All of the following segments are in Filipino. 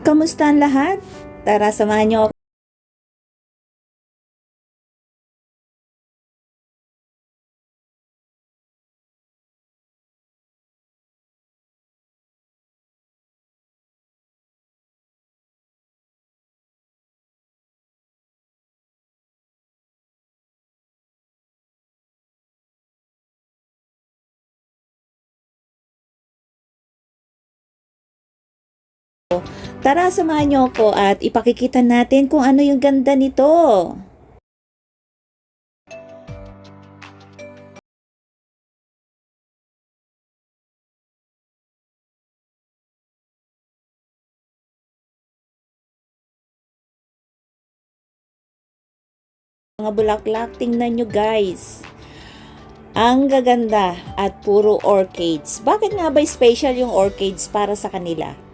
Kamusta ang lahat? Tara, samahan niyo. Tara, samahan niyo ako at ipakikita natin kung ano yung ganda nito. Mga bulaklak, tingnan nyo guys. Ang gaganda at puro orchids. Bakit nga ba special yung orchids para sa kanila?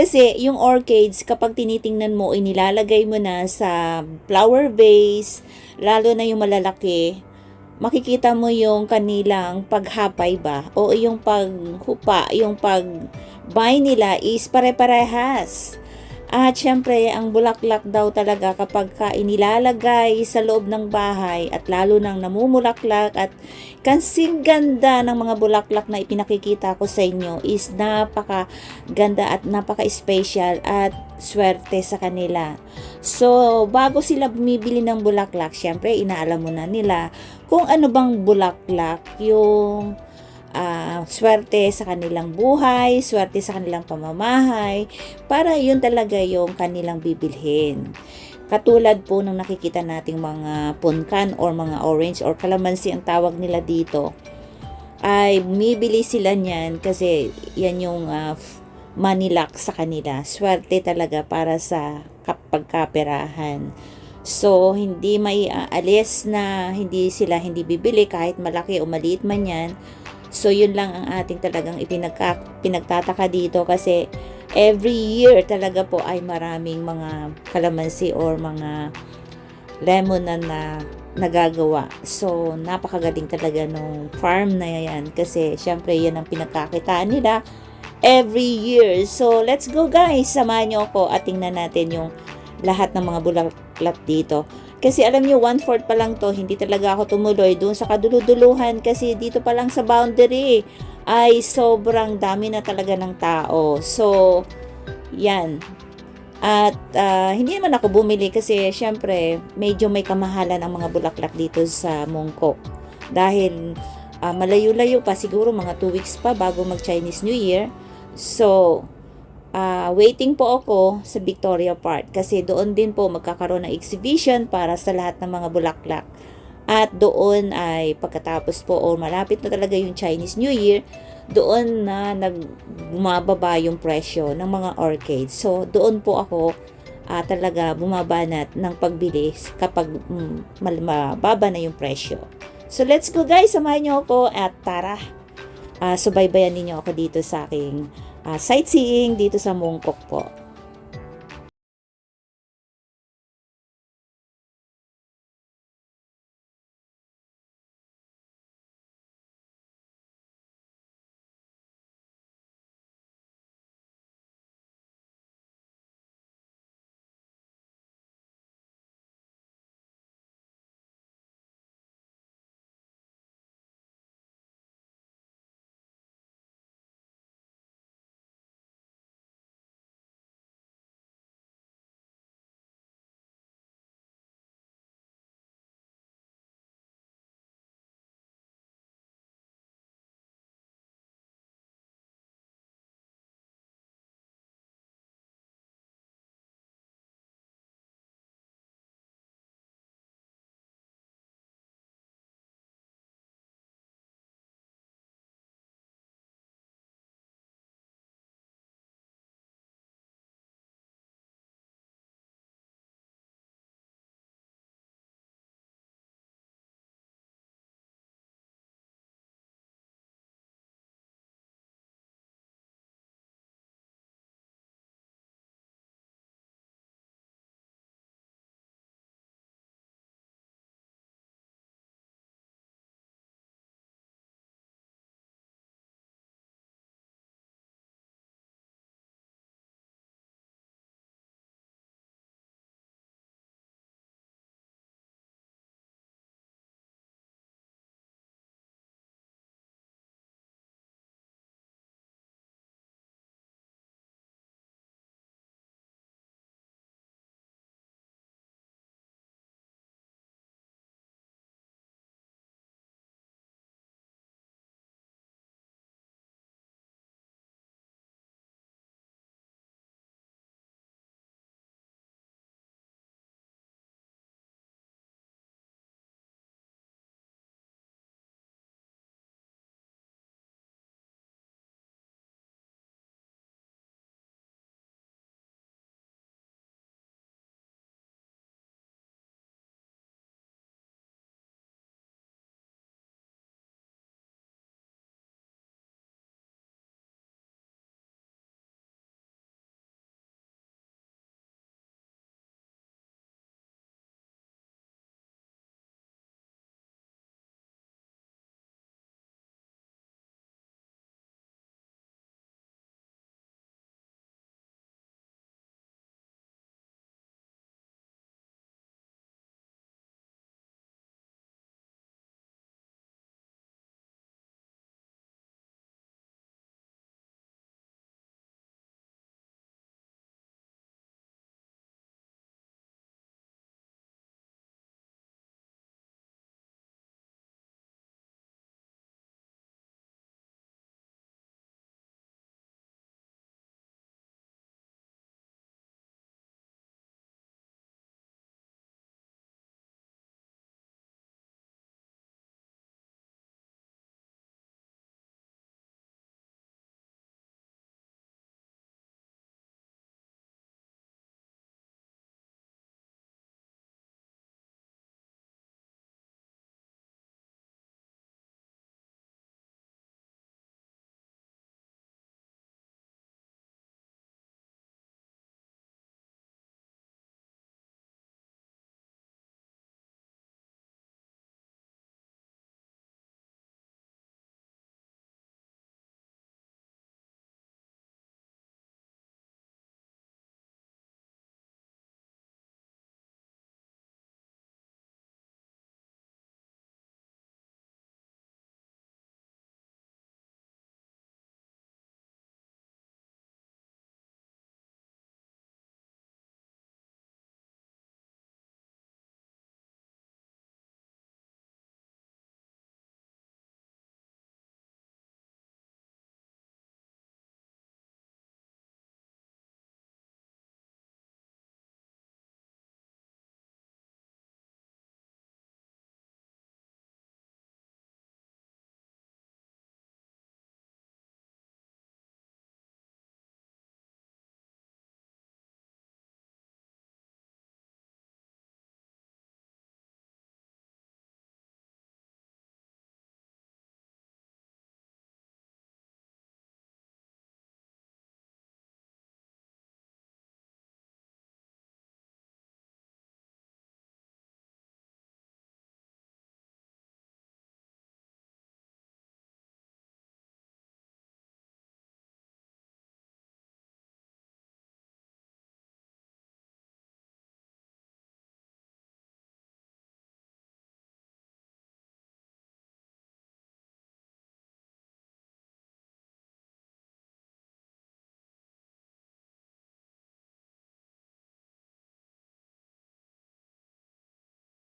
Kasi yung orchids, kapag tinitingnan mo, inilalagay mo na sa flower vase, lalo na yung malalaki, makikita mo yung kanilang paghapay ba? O yung paghupa, yung pagbay nila is pare-parehas. At syempre, ang bulaklak daw talaga kapag ka inilalagay sa loob ng bahay at lalo nang namumulaklak at kasing ganda ng mga bulaklak na ipinakikita ko sa inyo is napaka ganda at napaka-special at swerte sa kanila. So, bago sila bumibili ng bulaklak, syempre, inaalam mo na nila kung ano bang bulaklak yung ah, swerte sa kanilang buhay, swerte sa kanilang pamamahay, para yun talaga yung kanilang bibilhin. Katulad po ng nakikita nating mga punkan or mga orange or kalamansi ang tawag nila dito, ay bumibili sila niyan kasi yan yung ah, f- manilak sa kanila. Swerte talaga para sa kapagkaperahan. So, hindi may aalis na hindi sila hindi bibili kahit malaki o maliit man yan. So, yun lang ang ating talagang ipinagka, pinagtataka dito kasi every year talaga po ay maraming mga kalamansi or mga lemon na, na nagagawa. So, napakagaling talaga nung farm na yan kasi syempre yan ang pinagkakitaan nila every year. So, let's go guys! Samahan niyo ako at tingnan natin yung lahat ng mga bulaklak dito. Kasi alam niyo, one-fourth pa lang to, hindi talaga ako tumuloy doon sa kaduluduluhan kasi dito pa lang sa boundary ay sobrang dami na talaga ng tao. So, yan. At ah, hindi naman ako bumili kasi syempre medyo may kamahalan ang mga bulaklak dito sa Mongkok. Dahil ah, malayo-layo pa siguro mga 2 weeks pa bago mag Chinese New Year. So, ah, waiting po ako sa Victoria Park kasi doon din po magkakaroon ng exhibition para sa lahat ng mga bulaklak. At doon ay pagkatapos po o malapit na talaga yung Chinese New Year, doon na nagbumababa yung presyo ng mga orchids. So, doon po ako ah, talaga bumabanat ng pagbili kapag mm, mababa na yung presyo. So, let's go guys! Samahan niyo ako at tara! Ah, subaybayan ninyo ako dito sa aking ah, sightseeing dito sa Mongkok po.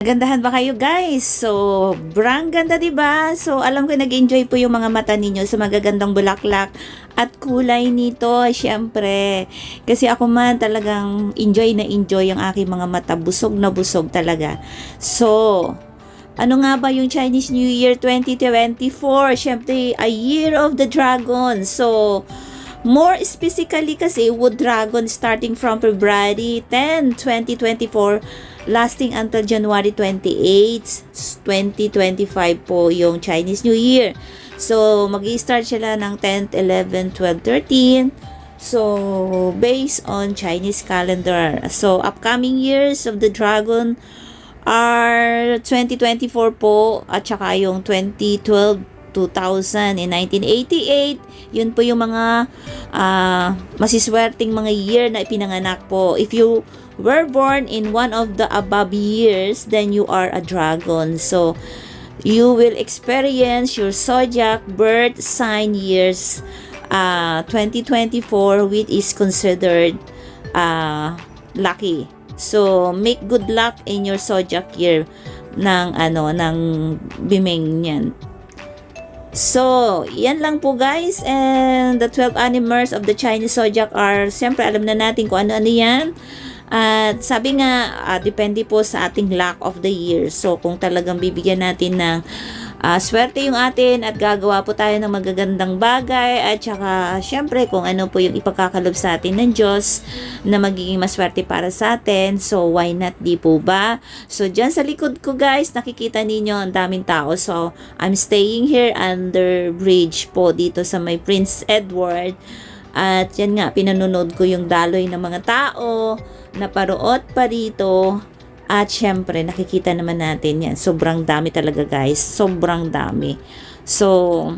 Gandahan ba kayo guys? So, brang ganda ba? So, alam ko nag-enjoy po yung mga mata ninyo sa magagandang bulaklak at kulay nito, syempre. Kasi ako man talagang enjoy na enjoy ang aking mga mata, busog na busog talaga. So, ano nga ba yung Chinese New Year 2024? Syempre, a year of the dragon. So, More specifically kasi Wood Dragon starting from February 10, 2024 lasting until January 28, 2025 po yung Chinese New Year. So, mag start sila ng 10th, 11th, 12th, 13th. So, based on Chinese calendar. So, upcoming years of the dragon are 2024 po at saka yung 2012 2000 in 1988 yun po yung mga ah, masiswerteng mga year na ipinanganak po if you were born in one of the above years then you are a dragon so you will experience your zodiac birth sign years uh, 2024 which is considered uh, lucky so make good luck in your zodiac year ng ano ng bimeng niyan So, yan lang po guys. And the 12 animals of the Chinese zodiac are, siyempre alam na natin kung ano-ano yan. At sabi nga, ah, depende po sa ating luck of the year. So, kung talagang bibigyan natin ng ah, swerte yung atin at gagawa po tayo ng magagandang bagay at saka syempre kung ano po yung ipagkakalob sa atin ng Diyos na magiging maswerte para sa atin. So, why not, di po ba? So, dyan sa likod ko guys, nakikita ninyo ang daming tao. So, I'm staying here under bridge po dito sa may Prince Edward. At yan nga, pinanonood ko yung daloy ng mga tao na paruot pa rito. At syempre, nakikita naman natin yan. Sobrang dami talaga guys. Sobrang dami. So,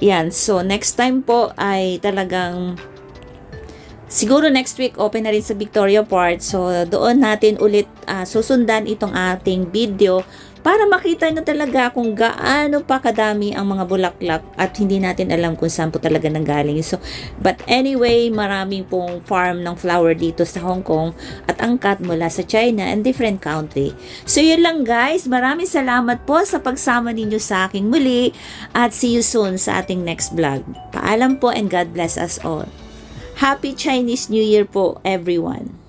yan. So, next time po ay talagang Siguro next week open na rin sa Victoria Park. So doon natin ulit ah, susundan itong ating video para makita nyo talaga kung gaano pa kadami ang mga bulaklak at hindi natin alam kung saan po talaga nanggaling. So, but anyway, maraming pong farm ng flower dito sa Hong Kong at angkat mula sa China and different country. So, yun lang guys. Maraming salamat po sa pagsama ninyo sa aking muli at see you soon sa ating next vlog. Paalam po and God bless us all. Happy Chinese New Year po everyone.